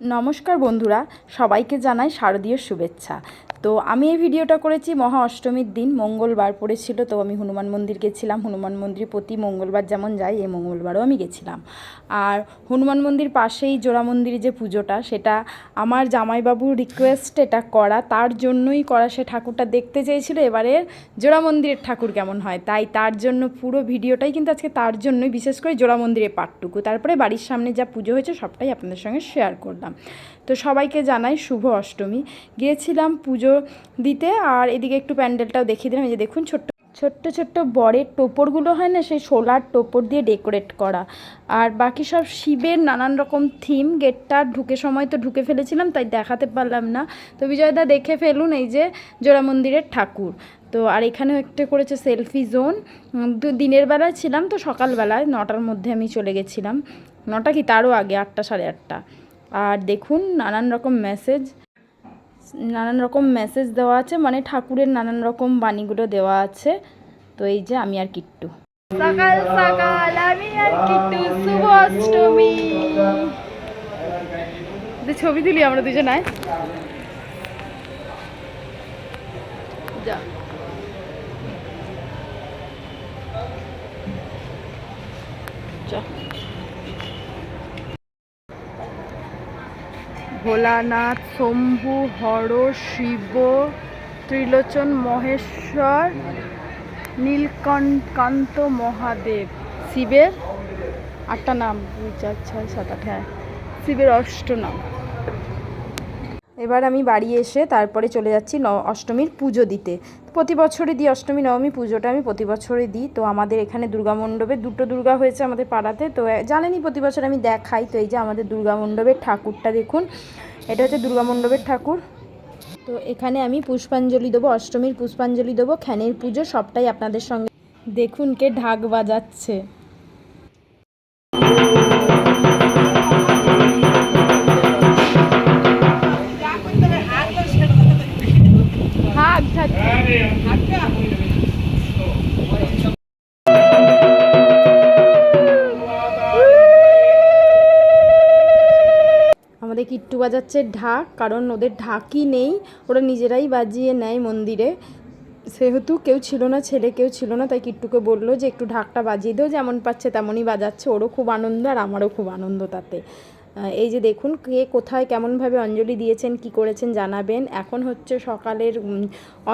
নমস্কার বন্ধুরা সবাইকে জানাই শারদীয় শুভেচ্ছা। তো আমি এই ভিডিওটা করেছি মহা অষ্টমীর দিন, মঙ্গলবার পড়েছিল, তো আমি হনুমান মন্দির গেছিলাম। হনুমান মন্দির প্রতি মঙ্গলবার যেমন যাই, এই মঙ্গলবারও আমি গেছিলাম। আর হনুমান মন্দির পাশেই জোড়া মন্দিরে যে পুজোটা, সেটা আমার জামাইবাবুর রিকোয়েস্ট এটা করা। তার জন্যই করা সে ঠাকুরটা দেখতে চেয়েছিল। এবারে জোড়া মন্দিরের ঠাকুর কেমন হয়, তাই তার জন্য পুরো ভিডিওটাই কিন্তু আজকে তার জন্যই, বিশেষ করে জোড়া মন্দিরের পাটটুকু তারপরে বাড়ির সামনে যা পুজো হয়েছে, সবটাই আপনাদের সঙ্গে শেয়ার করলাম। তো সবাইকে জানাই শুভ অষ্টমী। গিয়েছিলাম পুজো দিতে আর এদিকে একটু প্যান্ডেলটাও দেখিয়ে দিলাম। এই যে দেখুন, ছোট্ট ছোট্ট ছোট্ট বরের টোপরগুলো হয় না, সেই সোলার টোপর দিয়ে ডেকোরেট করা। আর বাকি সব শিবের নানান রকম থিম, গেটটা ঢুকে সময় তো ঢুকে ফেলেছিলাম, তাই দেখাতে পারলাম না। তো বিজয়দা, দেখে ফেলুন এই যে জোড়া মন্দিরের ঠাকুর। তো আর এখানেও একটা করেছে সেলফি জোন। দু দিনের বেলায় ছিলাম, তো সকালবেলায় নটার মধ্যে আমি চলে গেছিলাম। নটা কি? তারও আগে, আটটা, সাড়ে আটটা। আর দেখুন, নানান রকম মেসেজ নানান রকম মেসেজ দেওয়া আছে। মানে ঠাকুরের নানান রকম বাণীগুলো দেওয়া আছে। তো এই যে আমি আর কিট্টু। সকাল সকাল আমি আর কিট্টু, শুভ অষ্টমী। ছবি তুলি আমরা দুজনায়। যা। ভোলানাথ, শম্ভু, হর, শিব, ত্রিলোচন, মহেশ্বর নীলকান্ত মহাদেব। শিবের আটটা নাম দুই চার, ছয়, সাত, আট হ্যাঁ শিবের অষ্ট নাম। এবার আমি বাড়ি এসে তারপরে চলে যাচ্ছি অষ্টমীর পুজো দিতে। প্রতি বছরই দিই অষ্টমী, নবমী পুজোটা আমি প্রতি বছরই দিই। তো আমাদের এখানে দুর্গা মণ্ডপে দুটো দুর্গা হয়েছে আমাদের পাড়াতে। তো জানেনই প্রতি বছর আমি দেখাই। তো এই যে আমাদের দুর্গা মণ্ডপের ঠাকুরটা দেখুন, এটা হচ্ছে দুর্গা মণ্ডপের ঠাকুর। তো এখানে আমি পুষ্পাঞ্জলি দেবো, অষ্টমীর পুষ্পাঞ্জলি দেবো, খ্যানের পুজো, সবটাই আপনাদের সঙ্গে। দেখুন কে ঢাক বাজাচ্ছে। আমাদের কিট্টু বাজাচ্ছে ঢাক কারণ ওদের ঢাকই নেই, ওরা নিজেরাই বাজিয়ে নেয় মন্দিরে। সেহেতু কেউ ছিল না, ছেলে কেউ ছিল না, তাই কিট্টুকে বলল যে একটু ঢাকটা বাজিয়ে দাও, যেমন পাচ্ছে তেমনই বাজাচ্ছে, ওরও খুব আনন্দ আর আমারও খুব আনন্দ তাতে। এই যে দেখুন, কে কোথায় কেমনভাবে অঞ্জলি দিয়েছেন, কি করেছেন জানাবেন। এখন হচ্ছে সকালের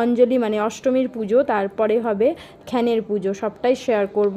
অঞ্জলি মানে অষ্টমীর পুজো, তারপরে হবে খ্যানের পুজো, সবটাই শেয়ার করব।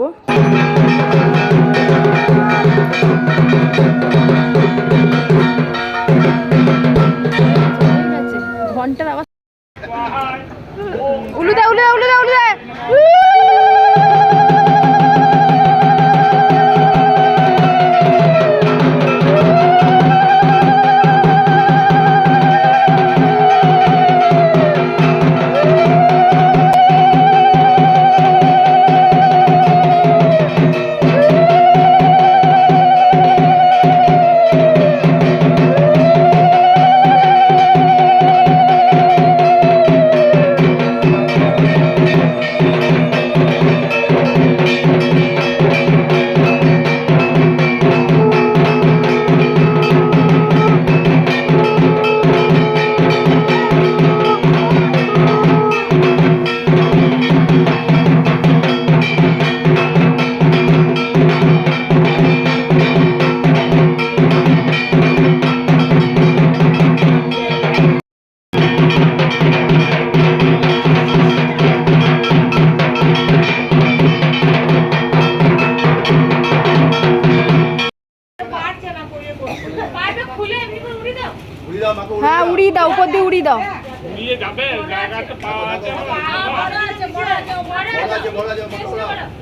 উড়িয়ে দাও।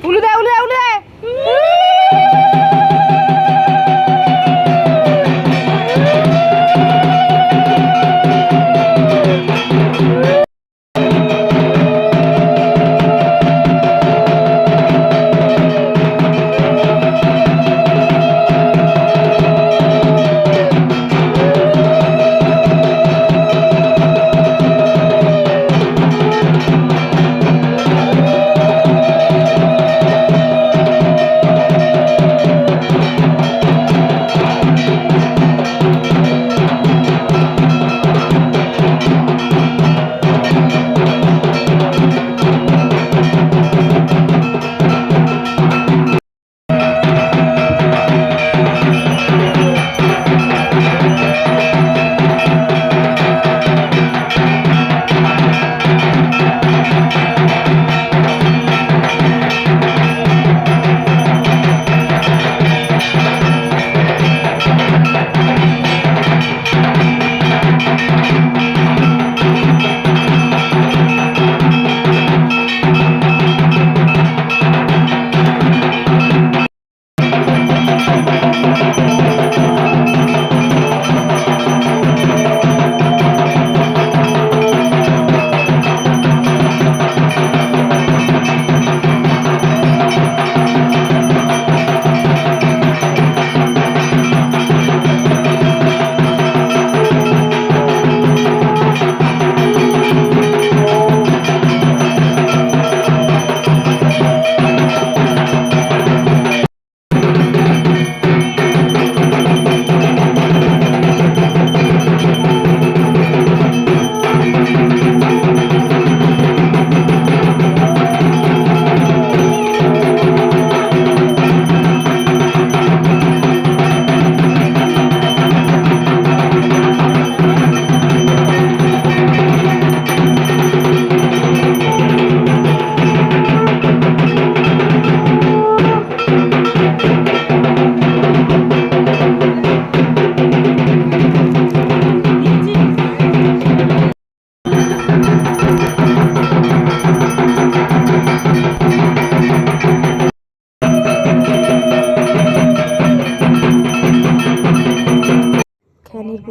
উলু দে উলু দে উলু দে।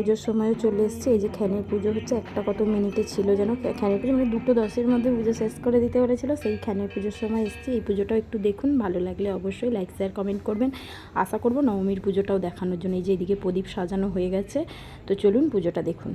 পুজোর সময়ও চলে এসছে। এই যে খ্যানের পুজো হচ্ছে একটা কত মিনিটে ছিল যেন। খ্যানের পুজো মানে দুটো দশের মধ্যে পুজো শেষ করে দিতে বলেছিল সেই খ্যানের পুজোর সময় এসছে। এই পুজোটাও একটু দেখুন। ভালো লাগলে অবশ্যই লাইক শেয়ার কমেন্ট করবেন। আশা করব নবমীর পুজোটাও দেখানোর জন্য এই যে এদিকে প্রদীপ সাজানো হয়ে গেছে। তো চলুন পুজোটা দেখুন।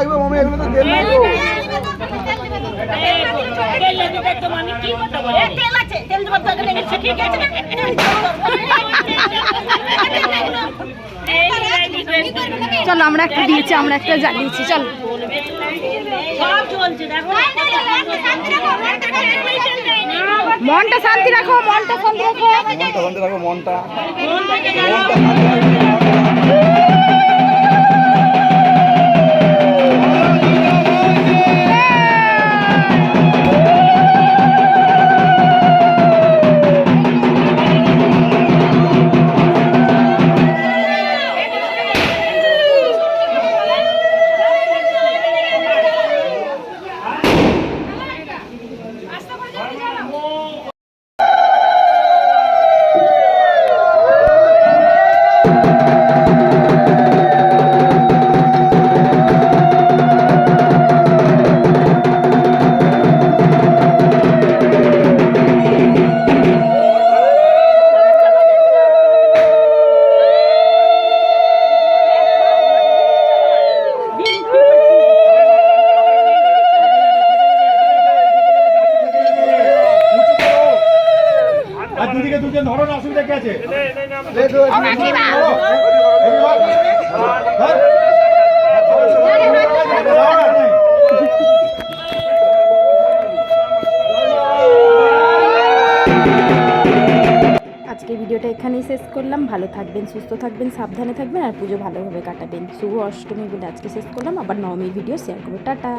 লাগবে মামা এগুলো তো তেল লাগবে চলো আমরা একটা দিয়েছি আমরা একটা জ্বালিয়েছি চল মনটা শান্তি রাখো মনটা শান্তি রাখো মনটা শান্তি রাখো মনটা মনটা শান্তি রাখো। দুদিকে দুজন ধরো না অসুবিধা কি আছে। আজকে ভিডিওটা এখানেই শেষ করলাম। ভালো থাকবেন, সুস্থ থাকবেন, সাবধানে থাকবেন, আর পুজো ভালোভাবে কাটাবেন। শুভ অষ্টমী বলে আজকে শেষ করলাম। আবার নবমীর ভিডিও শেয়ার করব। টাটা।